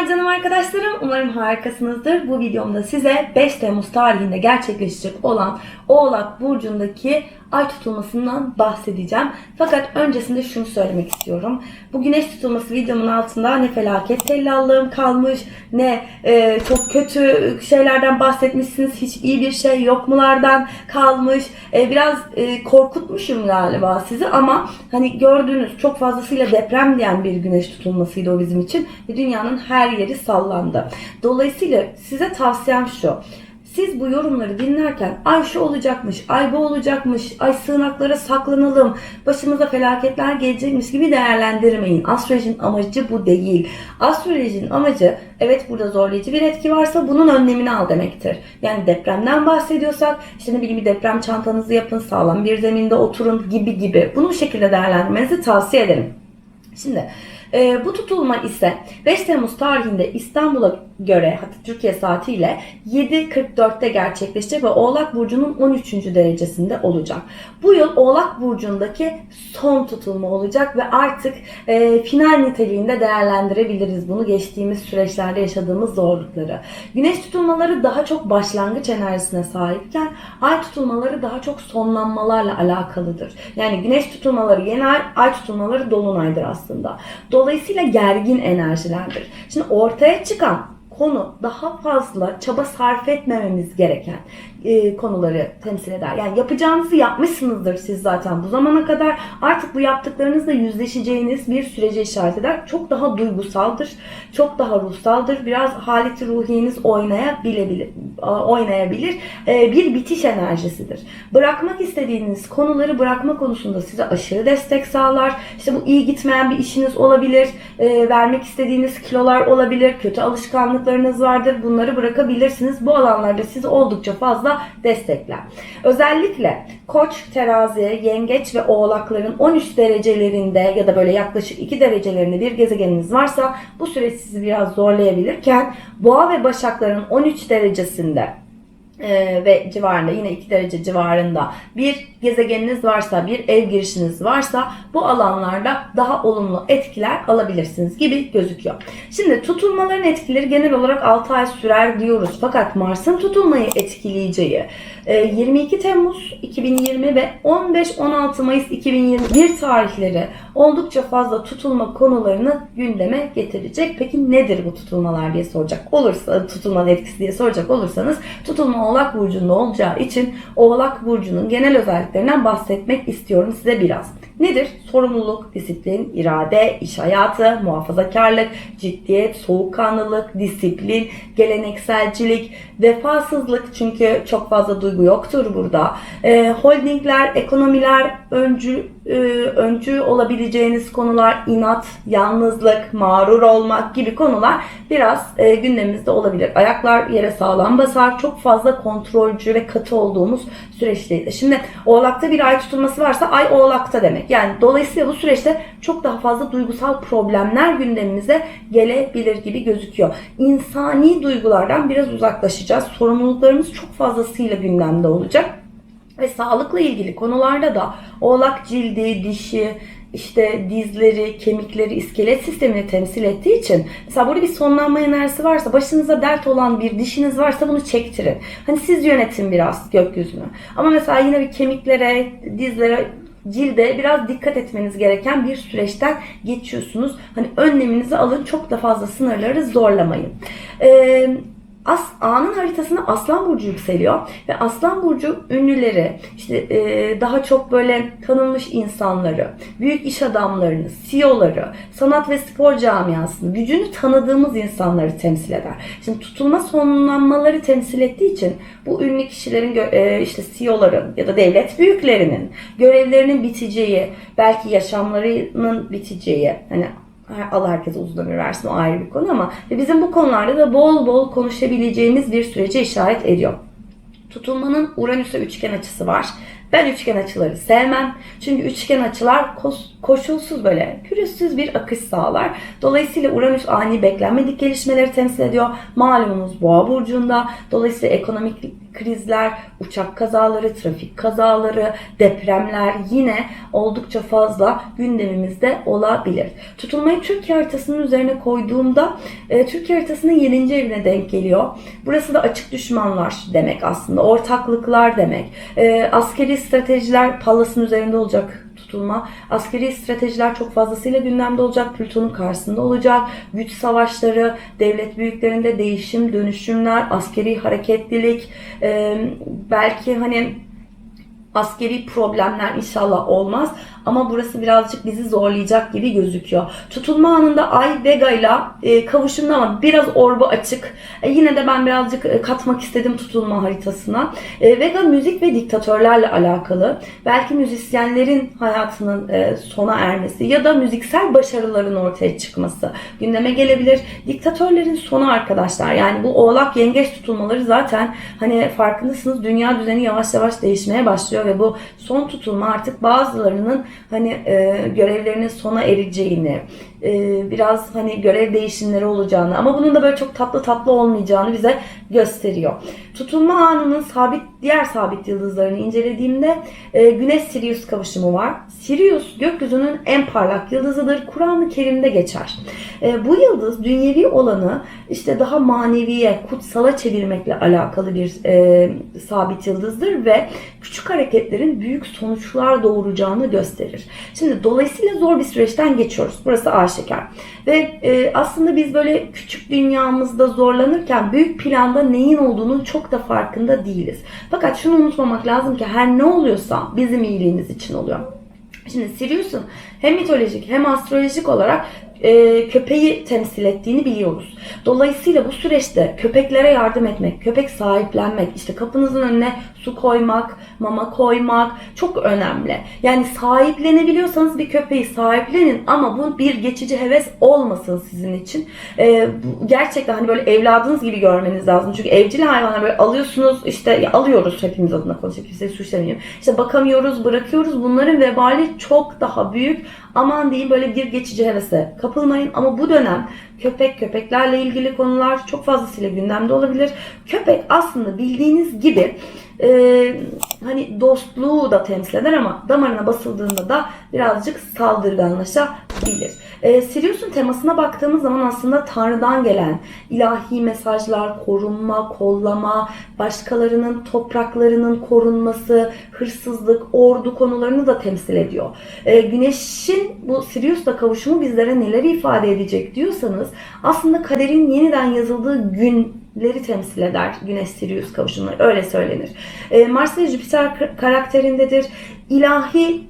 Selamlar canım arkadaşlarım. Umarım harikasınızdır. Bu videomda size 5 Temmuz tarihinde gerçekleşecek olan Oğlak Burcu'ndaki ay tutulmasından bahsedeceğim. Fakat öncesinde şunu söylemek istiyorum. Bu güneş tutulması videomun altında ne felaket tellallığım kalmış, ne e, çok kötü şeylerden bahsetmişsiniz, hiç iyi bir şey yok mulardan kalmış. E, biraz e, korkutmuşum galiba sizi ama hani gördüğünüz çok fazlasıyla deprem diyen bir güneş tutulmasıydı o bizim için. Ve dünyanın her yeri sallandı. Dolayısıyla size tavsiyem şu. Siz bu yorumları dinlerken ay şu olacakmış, ay bu olacakmış, ay sığınaklara saklanalım, başımıza felaketler gelecekmiş gibi değerlendirmeyin. Astrolojinin amacı bu değil. Astrolojinin amacı evet burada zorlayıcı bir etki varsa bunun önlemini al demektir. Yani depremden bahsediyorsak işte ne bileyim bir deprem çantanızı yapın, sağlam bir zeminde oturun gibi gibi. Bunu bu şekilde değerlendirmenizi tavsiye ederim. Şimdi e, bu tutulma ise 5 Temmuz tarihinde İstanbul'a göre hatta Türkiye saatiyle 7.44'te gerçekleşecek ve Oğlak Burcu'nun 13. derecesinde olacak. Bu yıl Oğlak Burcu'ndaki son tutulma olacak ve artık e, final niteliğinde değerlendirebiliriz bunu geçtiğimiz süreçlerde yaşadığımız zorlukları. Güneş tutulmaları daha çok başlangıç enerjisine sahipken ay tutulmaları daha çok sonlanmalarla alakalıdır. Yani güneş tutulmaları yeni ay, ay tutulmaları dolunaydır aslında. Dolayısıyla gergin enerjilerdir. Şimdi ortaya çıkan konu daha fazla çaba sarf etmememiz gereken e, konuları temsil eder. Yani yapacağınızı yapmışsınızdır siz zaten bu zamana kadar. Artık bu yaptıklarınızla yüzleşeceğiniz bir sürece işaret eder. Çok daha duygusaldır, çok daha ruhsaldır. Biraz haleti ruhiyeniz oynayabilir, oynayabilir. E, bir bitiş enerjisidir. Bırakmak istediğiniz konuları bırakma konusunda size aşırı destek sağlar. İşte bu iyi gitmeyen bir işiniz olabilir, e, vermek istediğiniz kilolar olabilir, kötü alışkanlıklarınız vardır. Bunları bırakabilirsiniz. Bu alanlarda sizi oldukça fazla destekler. Özellikle Koç, Terazi, Yengeç ve Oğlakların 13 derecelerinde ya da böyle yaklaşık 2 derecelerinde bir gezegeniniz varsa bu süreç sizi biraz zorlayabilirken Boğa ve Başakların 13 derecesinde ee, ve civarında yine 2 derece civarında bir gezegeniniz varsa, bir ev girişiniz varsa bu alanlarda daha olumlu etkiler alabilirsiniz gibi gözüküyor. Şimdi tutulmaların etkileri genel olarak 6 ay sürer diyoruz. Fakat Mars'ın tutulmayı etkileyeceği 22 Temmuz 2020 ve 15-16 Mayıs 2021 tarihleri oldukça fazla tutulma konularını gündeme getirecek. Peki nedir bu tutulmalar diye soracak olursa, tutulmanın etkisi diye soracak olursanız tutulma Oğlak Burcu'nda olacağı için Oğlak Burcu'nun genel özelliklerinden bahsetmek istiyorum size biraz. Nedir? Sorumluluk, disiplin, irade, iş hayatı, muhafazakarlık, ciddiyet, soğukkanlılık, disiplin, gelenekselcilik, vefasızlık çünkü çok fazla duygu yoktur burada. E, holdingler, ekonomiler, öncü, e, öncü olabileceğiniz konular, inat, yalnızlık, mağrur olmak gibi konular biraz e, gündemimizde olabilir. Ayaklar yere sağlam basar. Çok fazla kontrolcü ve katı olduğumuz süreçteyiz. Şimdi Oğlak'ta bir ay tutulması varsa ay Oğlak'ta demek. Yani dolayısıyla bu süreçte çok daha fazla duygusal problemler gündemimize gelebilir gibi gözüküyor. İnsani duygulardan biraz uzaklaşacağız. Sorumluluklarımız çok fazlasıyla gündemde olacak. Ve sağlıkla ilgili konularda da oğlak cildi, dişi, işte dizleri, kemikleri, iskelet sistemini temsil ettiği için mesela burada bir sonlanma enerjisi varsa, başınıza dert olan bir dişiniz varsa bunu çektirin. Hani siz yönetin biraz gökyüzünü. Ama mesela yine bir kemiklere, dizlere cilde biraz dikkat etmeniz gereken bir süreçten geçiyorsunuz. Hani önleminizi alın, çok da fazla sınırları zorlamayın. Ee, As, A'nın haritasında Aslan Burcu yükseliyor ve Aslan Burcu ünlüleri, işte e, daha çok böyle tanınmış insanları, büyük iş adamlarını, CEO'ları, sanat ve spor camiasını, gücünü tanıdığımız insanları temsil eder. Şimdi tutulma sonlanmaları temsil ettiği için bu ünlü kişilerin e, işte CEO'ların ya da devlet büyüklerinin görevlerinin biteceği, belki yaşamlarının biteceği, hani Allah herkese uzun ömür versin o ayrı bir konu ama bizim bu konularda da bol bol konuşabileceğimiz bir sürece işaret ediyor. Tutulmanın Uranüs'e üçgen açısı var Ben üçgen açıları sevmem. Çünkü üçgen açılar koşulsuz böyle pürüzsüz bir akış sağlar. Dolayısıyla Uranüs ani beklenmedik gelişmeleri temsil ediyor. Malumunuz Boğa burcunda. Dolayısıyla ekonomik krizler, uçak kazaları, trafik kazaları, depremler yine oldukça fazla gündemimizde olabilir. Tutulmayı Türkiye haritasının üzerine koyduğumda e, Türkiye haritasının 7. evine denk geliyor. Burası da açık düşmanlar demek aslında. Ortaklıklar demek. E, askeri stratejiler Pallas'ın üzerinde olacak tutulma. Askeri stratejiler çok fazlasıyla gündemde olacak. Plüton'un karşısında olacak. Güç savaşları, devlet büyüklerinde değişim, dönüşümler, askeri hareketlilik, belki hani askeri problemler inşallah olmaz. Ama burası birazcık bizi zorlayacak gibi gözüküyor. Tutulma anında Ay Vega ile kavuşumda ama biraz orba açık. E, yine de ben birazcık e, katmak istedim tutulma haritasına. E, Vega müzik ve diktatörlerle alakalı. Belki müzisyenlerin hayatının e, sona ermesi ya da müziksel başarıların ortaya çıkması gündeme gelebilir. Diktatörlerin sonu arkadaşlar. Yani bu oğlak yengeç tutulmaları zaten hani farkındasınız dünya düzeni yavaş yavaş değişmeye başlıyor ve bu son tutulma artık bazılarının hani e, görevlerinin sona ereceğini, e, biraz hani görev değişimleri olacağını ama bunun da böyle çok tatlı tatlı olmayacağını bize gösteriyor. Tutulma anının sabit diğer sabit yıldızlarını incelediğimde e, Güneş Sirius kavuşumu var. Sirius gökyüzünün en parlak yıldızıdır. Kur'an-ı Kerim'de geçer. E, bu yıldız dünyevi olanı işte daha maneviye, kutsala çevirmekle alakalı bir sabit yıldızdır ve küçük hareketlerin büyük sonuçlar doğuracağını gösterir. Şimdi dolayısıyla zor bir süreçten geçiyoruz. Burası aşikar. Ve e, aslında biz böyle küçük dünyamızda zorlanırken büyük planda neyin olduğunu çok da farkında değiliz. Fakat şunu unutmamak lazım ki her ne oluyorsa bizim iyiliğimiz için oluyor. Şimdi Sirius'un hem mitolojik hem astrolojik olarak e, köpeği temsil ettiğini biliyoruz. Dolayısıyla bu süreçte köpeklere yardım etmek, köpek sahiplenmek, işte kapınızın önüne su koymak, mama koymak çok önemli. Yani sahiplenebiliyorsanız bir köpeği sahiplenin ama bu bir geçici heves olmasın sizin için. E, bu gerçekten hani böyle evladınız gibi görmeniz lazım. Çünkü evcil hayvanları böyle alıyorsunuz işte alıyoruz hepimiz adına konuşup kimseyi suçlamayayım. İşte bakamıyoruz, bırakıyoruz. Bunların vebali çok daha büyük. Aman diyeyim böyle bir geçici hevese kapılmayın. Ama bu dönem köpek, köpeklerle ilgili konular çok fazlasıyla gündemde olabilir. Köpek aslında bildiğiniz gibi e, hani dostluğu da temsil eder ama damarına basıldığında da birazcık saldırganlaşabilir. E, Sirius'un temasına baktığımız zaman aslında Tanrı'dan gelen ilahi mesajlar, korunma, kollama, başkalarının topraklarının korunması, hırsızlık, ordu konularını da temsil ediyor. E, güneşin bu Sirius'la kavuşumu bizlere neler ifade edecek diyorsanız aslında kaderin yeniden yazıldığı gün leri temsil eder Güneş Sirius kavuşumları öyle söylenir. E, Mars ve Jüpiter karakterindedir. İlahi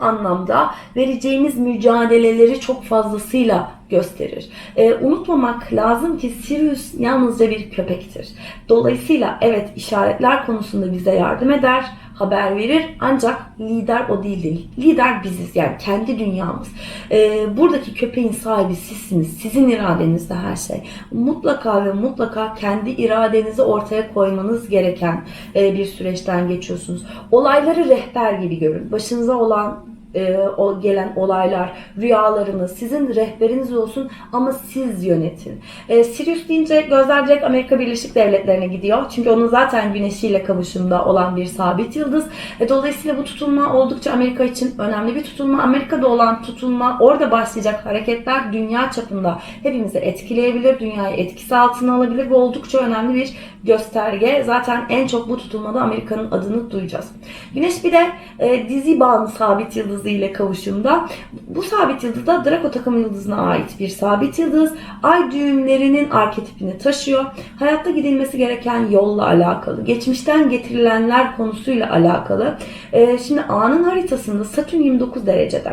anlamda vereceğimiz mücadeleleri çok fazlasıyla gösterir. E, unutmamak lazım ki Sirius yalnızca bir köpektir. Dolayısıyla evet işaretler konusunda bize yardım eder, haber verir ancak lider o değildir. Lider biziz yani kendi dünyamız. E, buradaki köpeğin sahibi sizsiniz. Sizin iradenizde her şey. Mutlaka ve mutlaka kendi iradenizi ortaya koymanız gereken e, bir süreçten geçiyorsunuz. Olayları rehber gibi görün. Başınıza olan e, o gelen olaylar, rüyalarınız sizin rehberiniz olsun ama siz yönetin. E, Sirius deyince gözler direkt Amerika Birleşik Devletleri'ne gidiyor. Çünkü onun zaten güneşiyle kavuşumda olan bir sabit yıldız. E, dolayısıyla bu tutulma oldukça Amerika için önemli bir tutulma. Amerika'da olan tutulma, orada başlayacak hareketler dünya çapında hepimizi etkileyebilir, dünyayı etkisi altına alabilir ve oldukça önemli bir gösterge. Zaten en çok bu tutulmada Amerika'nın adını duyacağız. Güneş bir de e, dizi bağlı sabit yıldız ile kavuşumda. Bu sabit yıldız da Draco takım yıldızına ait bir sabit yıldız. Ay düğümlerinin arketipini taşıyor. Hayatta gidilmesi gereken yolla alakalı, geçmişten getirilenler konusuyla alakalı. Ee, şimdi A'nın haritasında Satürn 29 derecede.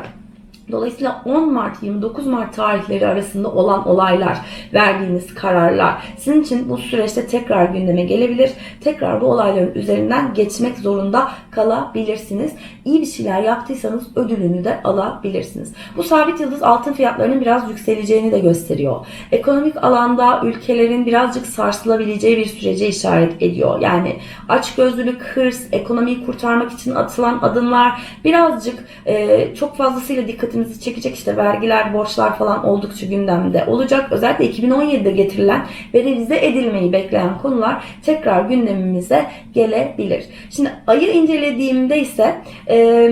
Dolayısıyla 10 Mart 29 Mart tarihleri arasında olan olaylar, verdiğiniz kararlar sizin için bu süreçte tekrar gündeme gelebilir. Tekrar bu olayların üzerinden geçmek zorunda kalabilirsiniz. İyi bir şeyler yaptıysanız ödülünü de alabilirsiniz. Bu sabit yıldız altın fiyatlarının biraz yükseleceğini de gösteriyor. Ekonomik alanda ülkelerin birazcık sarsılabileceği bir sürece işaret ediyor. Yani açgözlülük, hırs, ekonomiyi kurtarmak için atılan adımlar birazcık e, çok fazlasıyla dikkatimizi çekecek. İşte vergiler, borçlar falan oldukça gündemde olacak. Özellikle 2017'de getirilen ve revize edilmeyi bekleyen konular tekrar gündemimize gelebilir. Şimdi ayı incelediğimde ise e,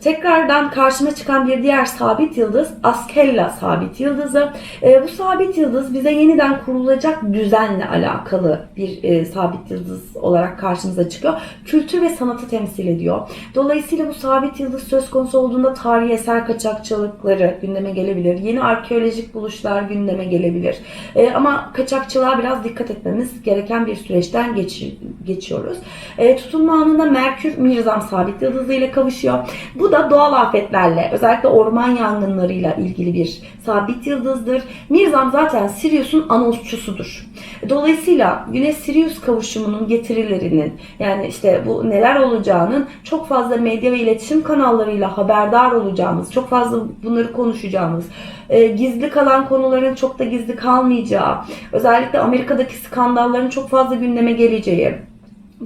tekrardan karşıma çıkan bir diğer sabit yıldız Askella sabit yıldızı. E, bu sabit yıldız bize yeniden kurulacak düzenle alakalı bir e, sabit yıldız olarak karşımıza çıkıyor. Kültür ve sanatı temsil ediyor. Dolayısıyla bu sabit yıldız söz konusu olduğunda tarihi eser kaçakçılıkları gündeme gelebilir. Yeni arkeolojik buluşlar gündeme gelebilir. E, ama kaçakçılığa biraz dikkat etmemiz gereken bir süreçten geç, geçiyoruz. E, tutulma anında Merkür Mirzam sabit yıldızı ile kavuşuyor. Bu da doğal afetlerle özellikle orman yangınlarıyla ilgili bir sabit yıldızdır. Mirzam zaten Sirius'un anonsçusudur. Dolayısıyla Güneş-Sirius kavuşumunun getirilerinin yani işte bu neler olacağının çok fazla medya ve iletişim kanallarıyla haberdar olacağımız, çok fazla bunları konuşacağımız, e, gizli kalan konuların çok da gizli kalmayacağı, özellikle Amerika'daki skandalların çok fazla gündeme geleceği,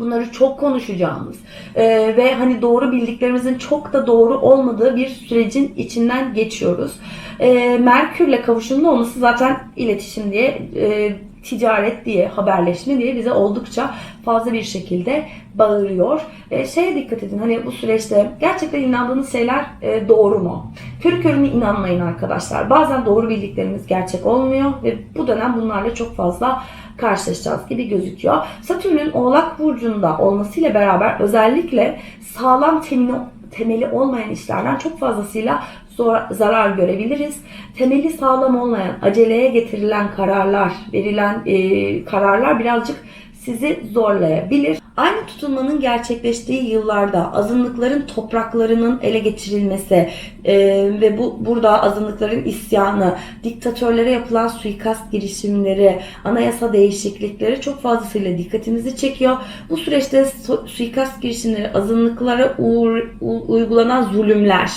bunları çok konuşacağımız e, ve hani doğru bildiklerimizin çok da doğru olmadığı bir sürecin içinden geçiyoruz. E, Merkür'le kavuşumlu olması zaten iletişim diye, e, ticaret diye, haberleşme diye bize oldukça fazla bir şekilde bağırıyor. E, şeye dikkat edin hani bu süreçte gerçekten inandığınız şeyler e, doğru mu? Körü körüne inanmayın arkadaşlar. Bazen doğru bildiklerimiz gerçek olmuyor ve bu dönem bunlarla çok fazla karşılaşacağız gibi gözüküyor. Satürn'ün Oğlak Burcu'nda olmasıyla beraber özellikle sağlam temini, temeli olmayan işlerden çok fazlasıyla zor, zarar görebiliriz. Temeli sağlam olmayan, aceleye getirilen kararlar, verilen e, kararlar birazcık sizi zorlayabilir. Aynı tutulmanın gerçekleştiği yıllarda azınlıkların topraklarının ele geçirilmesi e, ve bu burada azınlıkların isyanı, diktatörlere yapılan suikast girişimleri, anayasa değişiklikleri çok fazlasıyla dikkatimizi çekiyor. Bu süreçte su- suikast girişimleri, azınlıklara uğur- u- uygulanan zulümler,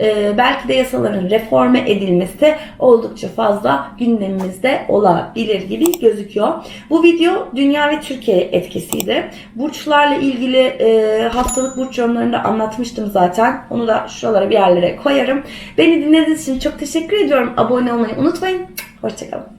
e, belki de yasaların reforme edilmesi oldukça fazla gündemimizde olabilir gibi gözüküyor. Bu video dünya ve Türkiye etkisiydi. Burçlarla ilgili e, haftalık burç yorumlarını da anlatmıştım zaten. Onu da şuralara bir yerlere koyarım. Beni dinlediğiniz için çok teşekkür ediyorum. Abone olmayı unutmayın. Hoşçakalın.